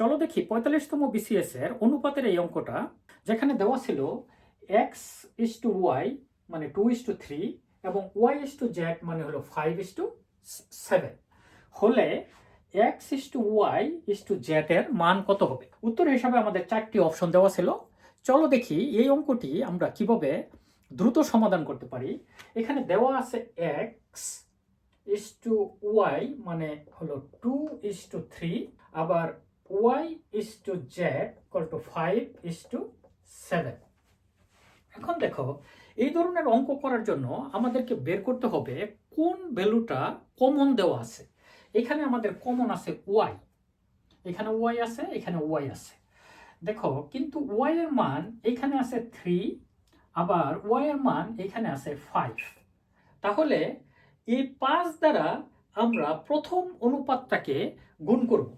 চলো দেখি, পঁয়তাল্লিশতম বিসিএস এর অনুপাতের এই অঙ্কটা, যেখানে দেওয়া ছিল এক্স ইস টু ওয়াই মানে টু ইস টু থ্রি এবং ওয়াই ইস টু জেড মানে হলো ফাইভ ইস টু সেভেন হলে X is to Y is to Z এর মান কত হবে? উত্তর হিসাবে আমাদের চারটি অপশন দেওয়া ছিল। চলো দেখি এই অঙ্কটি আমরা কীভাবে দ্রুত সমাধান করতে পারি। এখানে দেওয়া আছে এক্স ইস টু ওয়াই মানে হলো টু ইস টু থ্রি আবার Y is to Z equal to five is to seven এখন দেখো, এই ধরনের অঙ্ক করার জন্য আমাদেরকে বের করতে হবে কোন ভ্যালুটা কমন দেওয়া আছে। এখানে আমাদের কমন আছে ওয়াই এখানে ওয়াই আছে, এখানে ওয়াই আছে। দেখো, কিন্তু ওয়াই এর মান এখানে আছে থ্রি আবার ওয়াই এর মান এখানে আছে ফাইভ তাহলে এই পাঁচ দ্বারা আমরা প্রথম অনুপাতটাকে গুণ করব।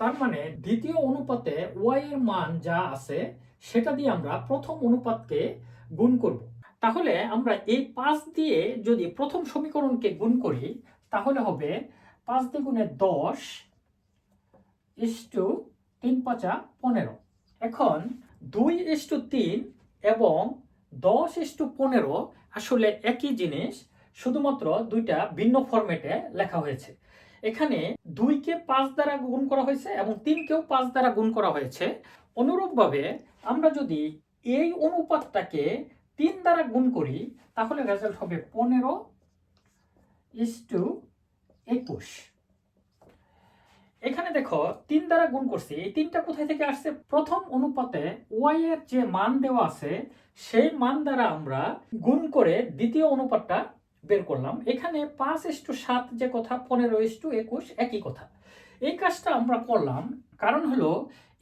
তার মানে দ্বিতীয় অনুপাতে ওয়াই এর মান যা আছে, সেটা দিয়ে আমরা প্রথম অনুপাতকে গুণ করব। তাহলে আমরা এই পাঁচ দিয়ে যদি প্রথম সমীকরণকে গুণ করি, তাহলে হবে পাঁচ দিয়ে গুণে দশ ইস টু তিন পাঁচা পনেরো। এখন দুই ইস টু তিন এবং দশ ইস টু পনেরো আসলে একই জিনিস, শুধুমাত্র দুইটা ভিন্ন ফরম্যাটে লেখা হয়েছে। এখানে দুইকে পাঁচ দ্বারা গুণ করা হয়েছে এবং তিনকেও পাঁচ দ্বারা গুণ করা হয়েছে। অনুরূপভাবে আমরা যদি এই অনুপাতটাকে তিন দ্বারা গুণ করি, তাহলে রেজাল্ট হবে পনেরো ইস টু একুশ। এখানে দেখো, তিন দ্বারা গুণ করছি, এই তিনটা কোথায় থেকে আসছে? প্রথম অনুপাতে ওয়াই এর যে মান দেওয়া আছে, সেই মান দ্বারা আমরা গুণ করে দ্বিতীয় অনুপাতটা বের করলাম। এখানে পাঁচ ইস্টু সাত যে কথা, পনেরো ইস্টু একুশ একই কথা। এই কাজটা আমরা করলাম, কারণ হলো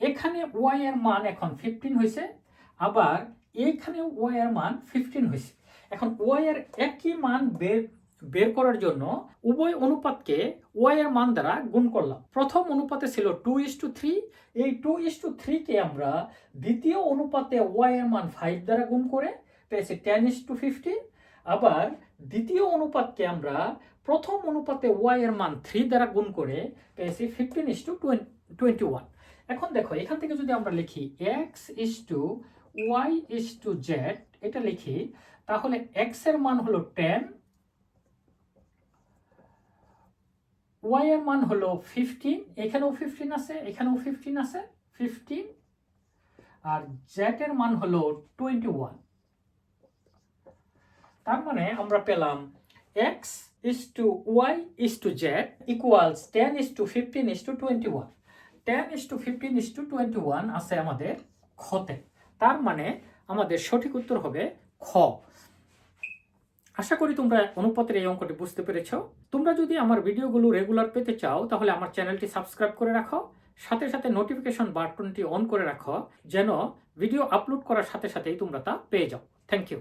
এখানে ওয়াই এর মান এখন ফিফটিন হয়েছে আবার এইখানে ওয়াই এর মান ফিফটিন হয়েছে এখন ওয়াই এর একই মান বের বের করার জন্য উভয় অনুপাতকে ওয়াই এর মান দ্বারা গুণ করলাম। প্রথম অনুপাতে ছিল টু ইস টু থ্রি এই টু ইস টু থ্রিকে আমরা দ্বিতীয় অনুপাতে ওয়াই এর মান ফাইভ দ্বারা গুণ করে পেয়েছি টেন ইস টু ফিফটিন আবার দ্বিতীয় অনুপাতকে আমরা প্রথম অনুপাতে ওয়াই এর মান থ্রি দ্বারা গুণ করে পেয়েছি fifteen is to twenty one এখন দেখো, এখান থেকে যদি আমরা লিখি X is to Y is to Z এটা লিখি, তাহলে এক্সের মান হলো টেন ওয়াই এর মান হলো ফিফটিন এখানেও ফিফটিন আছে, এখানেও ফিফটিন আছে ফিফটিন আর জেড এর মান হলো টোয়েন্টি ওয়ান তার মানে আমরা পেলাম X is to Y is to Z equals ten is to fifteen is to twenty one ten is to fifteen is to twenty one আছে আমাদের খতে তার মানে আমাদের সঠিক উত্তর হবে খ। আশা করি তোমরা অনুপাতের এই অঙ্কটি বুঝতে পেরেছ। তোমরা যদি আমার ভিডিওগুলো রেগুলার পেতে চাও, তাহলে আমার চ্যানেলটি সাবস্ক্রাইব করে রাখো। সাথে সাথে নোটিফিকেশন বাটনটি অন করে রাখো, যেন ভিডিও আপলোড করার সাথে সাথেই তোমরা তা পেয়ে যাও। Thank you